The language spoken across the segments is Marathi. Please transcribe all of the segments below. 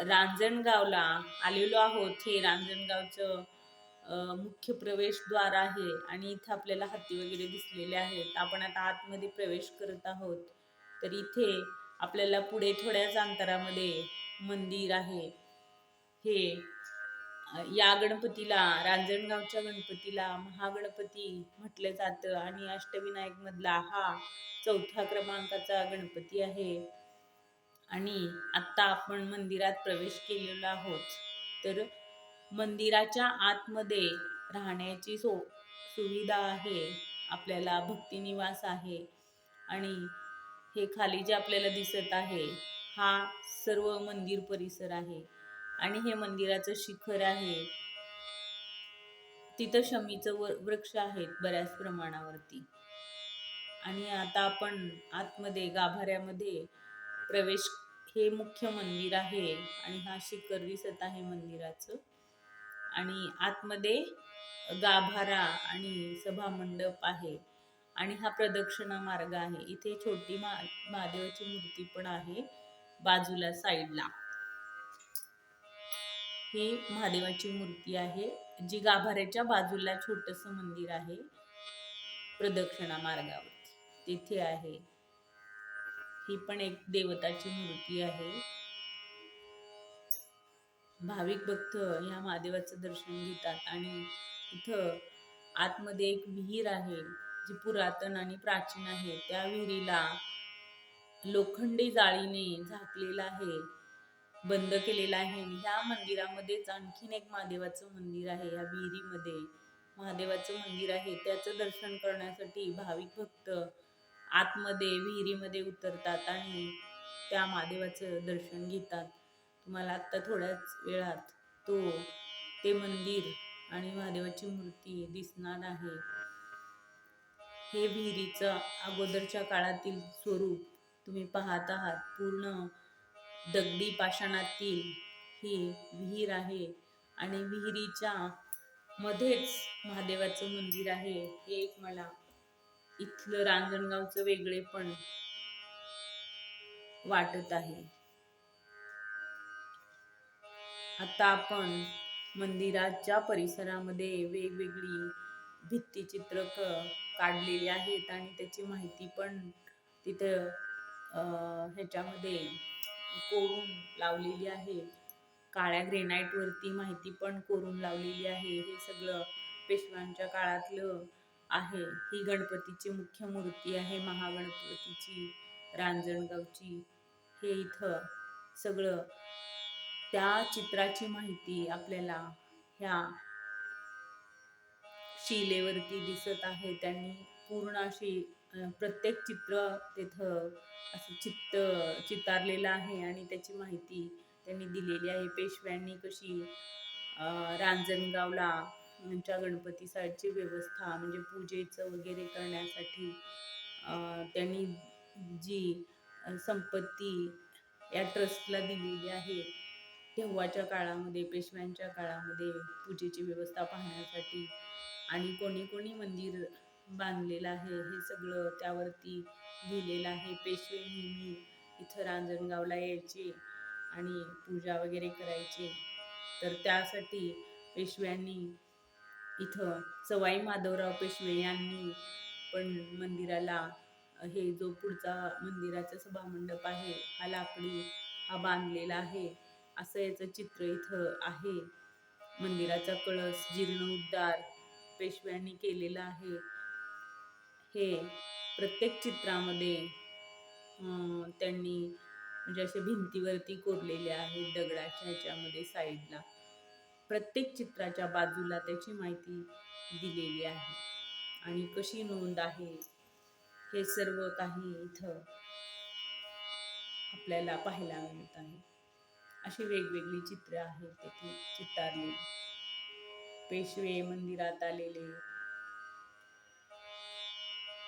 रांजणगावला आलेलो आहोत. हे रांजणगावचं मुख्य प्रवेशद्वार आहे आणि इथे आपल्याला हत्ती वगैरे दिसलेले आहेत. आपण आता आतमध्ये प्रवेश करत आहोत. तर इथे आपल्याला पुढे थोड्याच अंतरामध्ये मंदिर आहे. हे या गणपतीला रांजणगावच्या गणपतीला महागणपती म्हटलं जातं आणि अष्टविनायकमधला हा चौथ्या क्रमांकाचा गणपती आहे. आणि आता आपण मंदिरात प्रवेश केलेलो आहोत. तर मंदिराच्या आतमध्ये राहण्याची सो सुविधा आहे. आपल्याला भक्तिनिवास आहे. आणि हे खाली जे आपल्याला दिसत आहे हा सर्व मंदिर परिसर आहे. आणि हे मंदिराचं शिखर आहे. तिथं शमीचं व वृक्ष आहेत बऱ्याच प्रमाणावरती. आणि आता आपण आतमध्ये गाभाऱ्यामध्ये प्रवेश हे मुख्य मंदिर आहे आणि हा शिखर दिसत आहे मंदिराचं. आणि आतमध्ये गाभारा आणि सभा मंडप आहे आणि हा प्रदक्षिणा मार्ग आहे. इथे छोटी मा महादेवाची मूर्ती पण आहे बाजूला साईडला. ही महादेवाची मूर्ती आहे जी गाभाऱ्याच्या बाजूला छोटस मंदिर आहे प्रदक्षिणा मार्गावर. तिथे आहे. ही पण एक देवताची मूर्ती आहे. भाविक भक्त ह्या महादेवाचं दर्शन घेतात आणि इथं आतमध्ये एक विहीर आहे जी पुरातन आणि प्राचीन आहे. त्या विहिरीला लोखंडी जाळीने झाकलेलं आहे बंद केलेलं आहे. ह्या मंदिरामध्येच आणखीन एक महादेवाचं मंदिर आहे. ह्या विहिरीमध्ये महादेवाचं मंदिर आहे. त्याचं दर्शन करण्यासाठी भाविक भक्त आतमध्ये विहिरीमध्ये उतरतात आणि त्या महादेवाचं दर्शन घेतात. तुम्हाला आत्ता थोड्याच वेळात तो ते मंदिर आणि महादेवाची मूर्ती दिसणार आहे. हे विहिरीचं अगोदरच्या काळातील स्वरूप तुम्ही पाहत आहात. पूर्ण दगडी पाषाणातील ही विहीर आहे आणि विहिरीच्या मध्येच महादेवाचं मंदिर आहे. हे एक मला इथलं रांजणगावचं वेगळे पण वाटत आहे. आता आपण मंदिराच्या परिसरामध्ये वेगवेगळी भित्तिचित्र काढलेली आहेत आणि त्याची माहिती पण तिथं अं, ह्याच्यामध्ये कोरून लावलेली आहे. काळ्या ग्रेनाईट वरती माहिती पण कोरून लावलेली आहे. हे सगळं पेशव्यांच्या काळातलं आहे. ही गणपतीची मुख्य मूर्ती आहे महागणपतीची रांजणगावची. हे इथं सगळं त्या चित्राची माहिती आपल्याला ह्या शिलेवरती दिसत आहे. त्यांनी पूर्ण अशी प्रत्येक चित्र तिथं असं चित्त चितारलेलं आहे आणि त्याची माहिती त्यांनी दिलेली आहे. पेशव्यांनी कशी रांजणगावला च्या गणपतीसाठीची व्यवस्था म्हणजे पूजेचं वगैरे करण्यासाठी त्यांनी जी संपत्ती या ट्रस्टला दिलेली आहे तेव्हाच्या काळामध्ये पेशव्यांच्या काळामध्ये पूजेची व्यवस्था पाहण्यासाठी आणि कोणी कोणी मंदिर बांधलेलं आहे हे सगळं त्यावरती लिहिलेलं आहे. पेशवे नेहमी इथं रांजणगावला यायचे आणि पूजा वगैरे करायचे. तर त्यासाठी पेशव्यांनी इथं सवाई माधवराव पेशवे यांनी पण मंदिराला हे जो पुढचा मंदिराचा सभामंडप आहे हा लाकडी हा बांधलेला आहे असं याचं चित्र इथं आहे. मंदिराचा कळस जीर्णोद्धार पेशव्यांनी केलेला आहे. हे प्रत्येक चित्रामध्ये त्यांनी म्हणजे असे भिंतीवरती कोरलेले आहेत दगडाच्या ह्याच्यामध्ये साईडला. प्रत्येक चित्राच्या बाजूला त्याची माहिती दिलेली आहे. आणि कशी नोंद आहे हे सर्व काही इथं आपल्याला पाहायला मिळत आहे. अशी वेगवेगळी चित्र आहेत तेथे चितारली. पेशवे मंदिरात आलेले.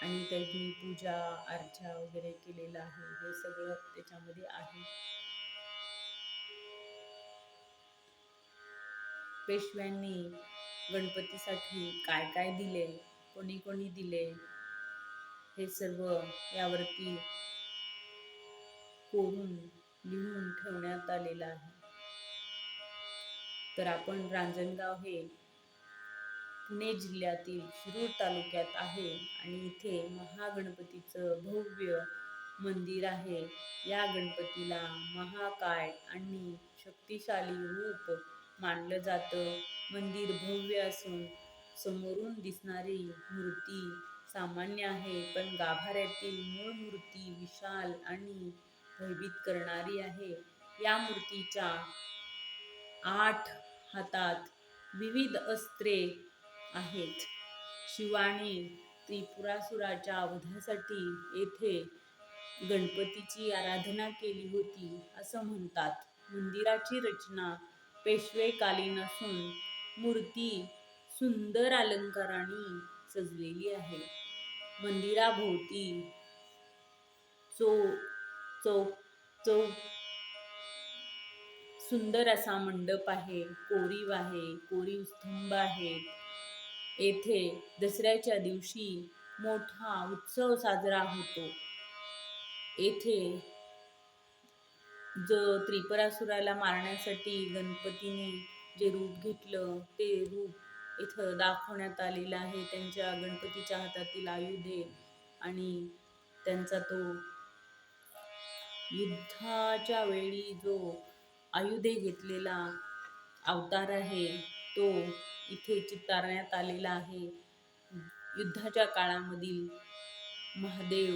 आणि त्यांनी पूजा अर्चा वगैरे केलेलं आहे. हे सगळं त्याच्यामध्ये आहे. पेशव्यांनी गणपतीसाठी काय काय दिले कोणी कोणी दिले हे सर्व यावरती कोरून लिहून ठेवण्यात आलेलं आहे. तर आपण रांजणगाव हे पुणे जिल्ह्यातील शिरूर तालुक्यात आहे आणि इथे महागणपतीचं भव्य मंदिर आहे. या गणपतीला महाकाय आणि शक्तिशाली रूप मानलं जातं. मंदिर भव्य असून समोरून दिसणारी मूर्ती सामान्य आहे पण गाभाऱ्यातील मूळ मूर्ती विशाल आणि भयभीत करणारी आहे. या मूर्तीच्या आठ हातात विविध अस्त्रे आहेत. शिवाने त्रिपुरासुराच्या वधासाठी येथे गणपतीची आराधना केली होती असं म्हणतात. मंदिराची रचना पेशवेकालीन असून मूर्ती सुंदर अलंकाराने सजलेली आहे. मंदिराभोवती चौ चौ चौ. सुंदर असा मंडप आहे कोरीव आहे कोरीव स्तंभ आहेत. येथे दसऱ्याच्या दिवशी मोठा उत्सव साजरा होतो. येथे जो त्रिपुरासुराला मारण्यासाठी गणपतीने जे रूप घेतलं ते रूप इथं दाखवण्यात आलेलं आहे. त्यांच्या गणपतीच्या हातातील आयुधे आणि त्यांचा तो युद्धाच्या वेळी जो आयुधे घेतलेला अवतार आहे तो इथे चितारण्यात आलेला आहे. युद्धाच्या काळामधील महादेव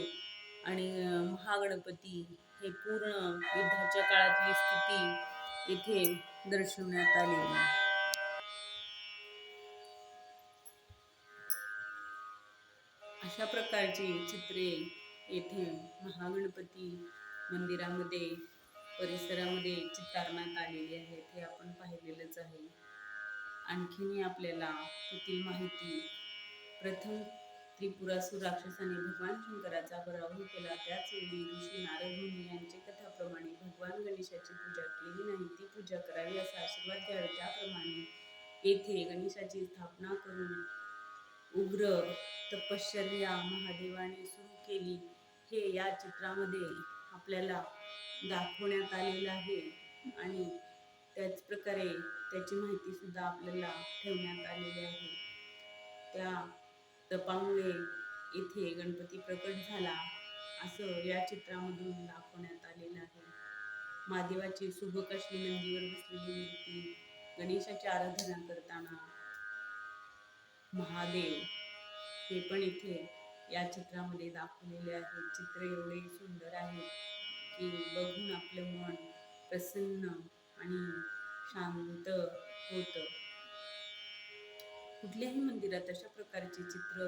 आणि महागणपती हे पूर्ण युद्धाच्या काळातली स्थिती इथे दर्शवण्यात आलेली अशा प्रकारची चित्रे येथे महागणपती मंदिरामध्ये परिसरामध्ये चितारण्यात आलेली आहेत हे आपण पाहिलेलंच आहे. आणखीनही आपल्याला तेथील माहिती प्रथम त्रिपुरासूर राक्षसाने भगवान शंकराचा पराभव केला. त्याच वेळी ऋषी नारद मुनी यांचे कथाप्रमाणे भगवान गणेशाची पूजा केली नाही ती पूजा करावी असा आशीर्वाद द्यावे. त्याप्रमाणे येथे गणेशाची स्थापना करून उग्र तपश्चर्या महादेवाने सुरू केली. हे या चित्रामध्ये आपल्याला दाखवण्यात आलेलं आहे आणि त्याच प्रकारे त्याची माहिती सुद्धा आपल्याला ठेवण्यात आलेली आहे. त्या तपामुळे इथे गणपती प्रकट झाला असं या चित्रामधून दाखवण्यात आलेलं आहे. महादेवाची सुबक नंदीवर बसलेली मूर्ती गणेशाची आराधना करताना महादेव हे पण इथे या चित्रामध्ये दाखवलेले आहे चित्र एवढे सुंदर आहे की बघून आपलं मन प्रसन्न आणि शांत होतं. कुठल्याही मंदिरात अशा प्रकारचे चित्र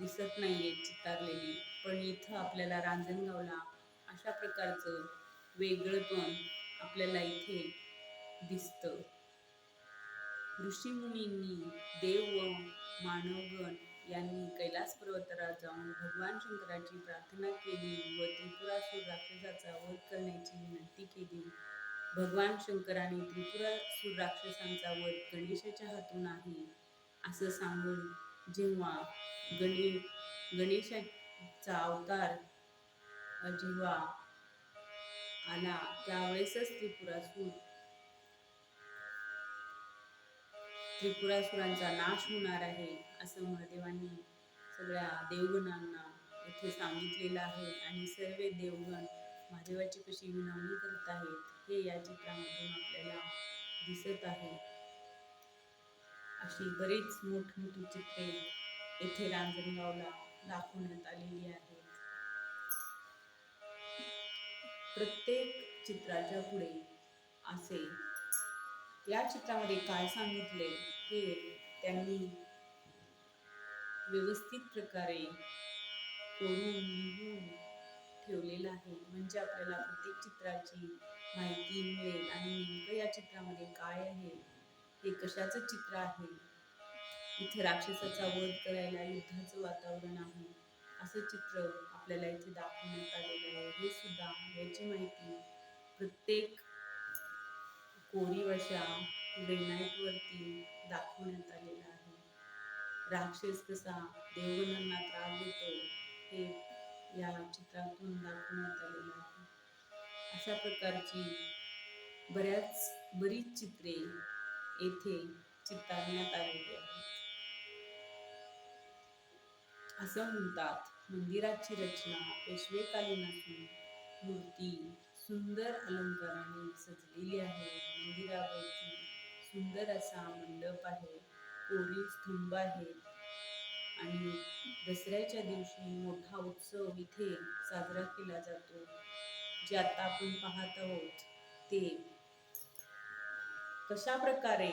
दिसत नाहीयेत चितारलेली. पण इथं आपल्याला रांजणगावला अशा प्रकारचं वेगळंपण आपल्याला इथे दिसतं. ऋषीमुनींनी देव व मानवगण यांनी कैलास पर्वतावर जाऊन भगवान शंकराची प्रार्थना केली व त्रिपुरासूर राक्षसाचा वध करण्याची विनंती केली. भगवान शंकराने त्रिपुरासूर राक्षसांचा वध गणेशाच्या हातून आहे. असं सांगून जेव्हा गणे गणेशाचा अवतार जेव्हा आला त्यावेळेसच त्रिपुरासूर त्रिपुरासुरांचा नाश होणार आहे असं महादेवांनी सगळ्या देवगणांना इथे सांगितलेलं आहे आणि सर्व देवगण महादेवाची कशी विनवणी करत आहेत हे या चित्रामधून आपल्याला दिसत आहे. अशी बरीच मोठमोठी चित्रे येथे रांजणगावला दाखवण्यात आलेली आहेत. प्रत्येक चित्राच्या पुढे असे या चित्रामध्ये काय सांगितले हे त्यांनी व्यवस्थित प्रकारे कोरून लिहून ठेवलेलं आहे. म्हणजे आपल्याला प्रत्येक चित्राची माहिती मिळेल. आणि नेमकं या चित्रामध्ये काय आहे? हे कशाचं चित्र आहे? इथे राक्षसाचा वध करायला युद्धाचं वातावरण आहे. असं चित्र आपल्याला इथे दाखवण्यात आलेलं आहे. हे सुद्धा याची माहिती प्रत्येक कोरीव अशा वरती दाखवण्यात आलेलं आहे. राक्षस कसा देवगणांना त्रास देतो हे या चित्रातून दाखवण्यात आलेलं आहे. अशा प्रकारची बऱ्याच बरीच चित्रे येथे चितारण्यात आलेली आहे. असं म्हणतात मंदिराची रचना पेशवेकालीन असून मूर्ती सुंदर अलंकाराने सजलेली आहे. मंदिरावरती सुंदर असा मंडप आहे कोरीव स्तंभ आहे आणि दसऱ्याच्या दिवशी मोठा उत्सव इथे साजरा केला जातो. जे आता आपण पाहत आहोत ते कशा प्रकारे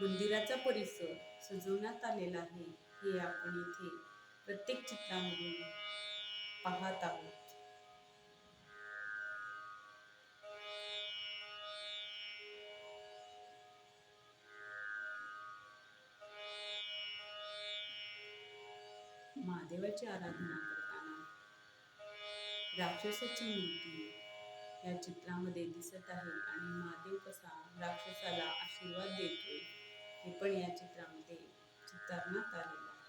मंदिराचा परिसर सजवण्यात आलेला आहे हे आपण इथे प्रत्येक चित्रामधून पाहत आहोत. महादेवाची आराधना करताना राक्षसाची मूर्ती या चित्रामध्ये दिसत आहे आणि महादेव कसा राक्षसाला आशीर्वाद देतोय हे पण या चित्रामध्ये चितारण्यात आलेलं आहे.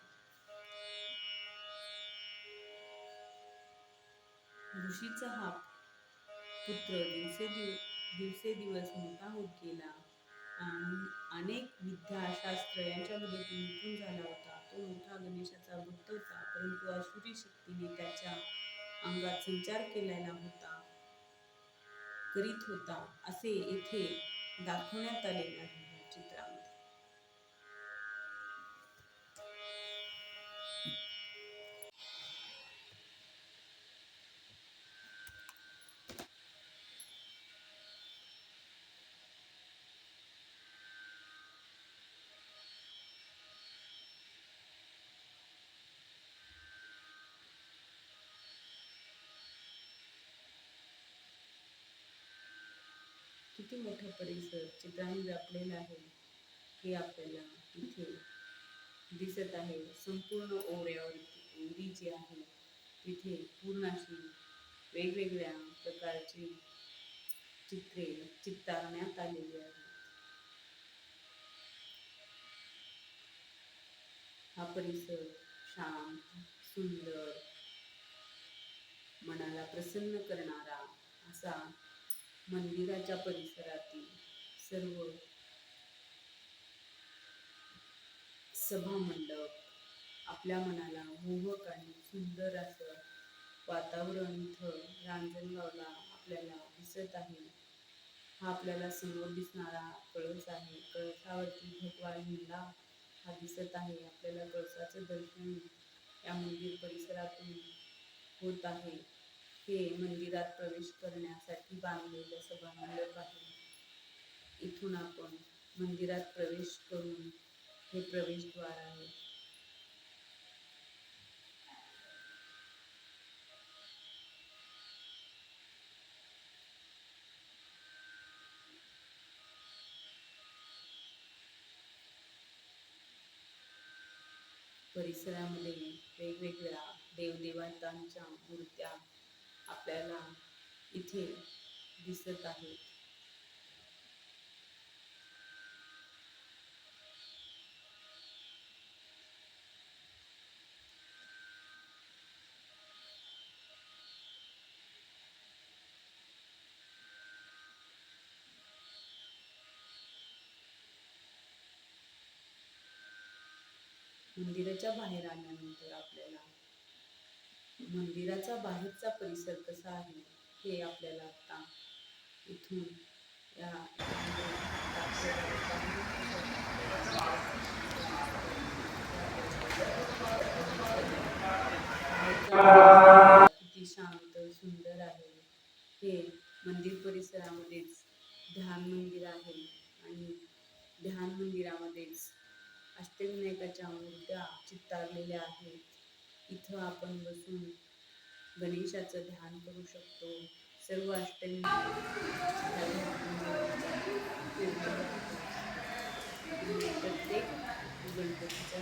ऋषीचा हा पुत्र दिवसेदिव दिवसेदिवस मोठा होत गेला आणि अनेक विद्या शास्त्र यांच्यामध्ये तो निपुण झाला होता. तो मोठा गणेशाचा भक्त होता परंतु आसुरी शक्तीने त्याच्या अंगात संचार केलेला होता. करीत होता असे येथे दाखवण्यात आलेले आहे या चित्रामध्ये किती मोठा परिसर चित्रांनी व्यापलेला आहे हे आपल्याला इथे दिसत आहे. संपूर्ण ओऱ्यावर ओरी जी आहे तिथे पूर्ण अशी वेगवेगळ्या प्रकारची चित्रे चित्तारण्यात आलेली आहेत. हा परिसर शांत सुंदर मनाला प्रसन्न करणारा असा मंदिराच्या परिसरातील सर्व सभा मंडप आपल्या मनाला मोहक आणि सुंदर असं वातावरण इथं रांजणगावला आपल्याला दिसत आहे. हा आपल्याला समोर दिसणारा कळस आहे. कळसावरती भगवान लिंगा हा दिसत आहे. आपल्याला कळसाचं दर्शन या मंदिर परिसरातून होत आहे. हे मंदिरात प्रवेश करण्यासाठी बांधलेलं सभामंडप आहे इथून आपण मंदिरात प्रवेश करून हे प्रवेशद्वार आहे. परिसरामध्ये वेगवेगळ्या देवदेवतांच्या मूर्त्या आपल्याला इथे दिसत आहेत मंदिराच्या बाहेर आल्यानंतर आपल्याला मंदिराचा बाहेरचा परिसर कसा आहे हे आपल्याला आता इथून या किती शांत सुंदर आहे. हे मंदिर परिसरामध्येच ध्यान मंदिर आहे आणि ध्यान मंदिरामध्येच अष्टविनायकाच्या मूर्त्या चित्तारलेल्या आहेत. इथं आपण बसून गणेशाचं ध्यान करू शकतो. सर्व अष्टमी प्रत्येक गणपतीचा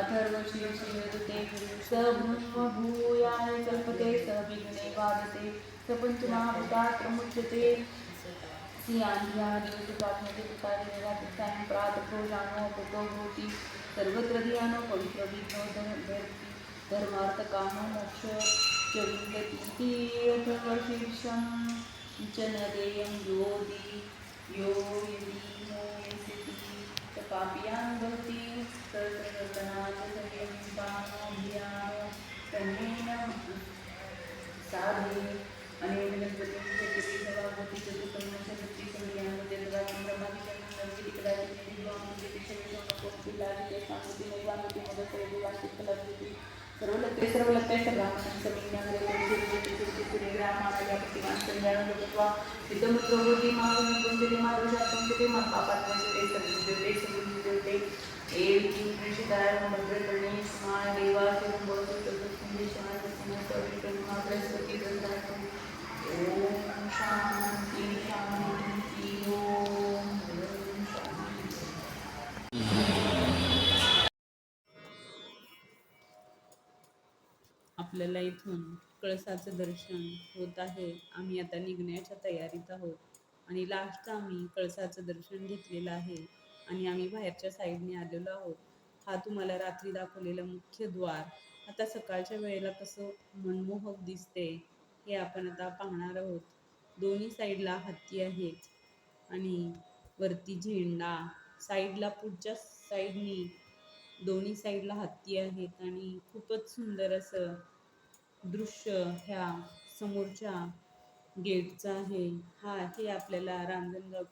अथर्वशीर्षयते स भूयाय कल्पते स विघ्ने वादते स पञ्चमावतात्रमुच्यते सियान्ध्यादिवसपाठ्यते प्रातः पुतो भूति सर्वत्र धियानो पवित्रविघ्नो धरति धर्मार्थकामो मोक्ष च विन्दति अथर्वशीर्षं च न देयं योदि यो यदि પાપિયાન ભક્તિ સર્વતનાથ સંયમપાનો ધ્યાનો સંયમ સાધી અને વનસ્પતિ છે કે સવાભૂતિ ચતુર્કર્મ છે ભક્તિ સંજ્ઞાન તે દ્વારા બ્રહ્માદિ જન્મ નરગી કદાચિત सर्वलत्ते ब्राह्मणं समीज्ञानरे ग्रामाणयापतिवान् संज्ञानं कृत्वा विदमुद्रो भवति मागमं पुञ्जते मारुषात् पुञ्जते मा पापात् पुञ्जते समुद्यते समुद्यते एवं प्रेषिताय मन्त्रकर्णे स्माय देवासुरं भवतु तत्सन्देशाय तस्मै बृहस्पति दन्ताय ॐ शान्ति शान्ति ॐ शान्ति आपल्याला इथून कळसाचं दर्शन होत आहे. आम्ही आता निघण्याच्या तयारीत आहोत. आणि लास्ट आम्ही कळसाचं दर्शन घेतलेलं आहे. आणि आम्ही बाहेरच्या साईडने आलेलो आहोत. हा तुम्हाला रात्री दाखवलेला मुख्य द्वार. आता सकाळच्या वेळेला कसं मनमोहक दिसते हे आपण आता पाहणार आहोत. दोन्ही साईडला हत्ती आहेत. आणि वरती झेंडा. साईडला पुढच्या साईडनी दोन्ही साईडला हत्ती आहेत. आणि खूपच सुंदर असं दृश्य ह्या समोरच्या गेटचा आहे. हा हे आपल्याला रांजणगावचं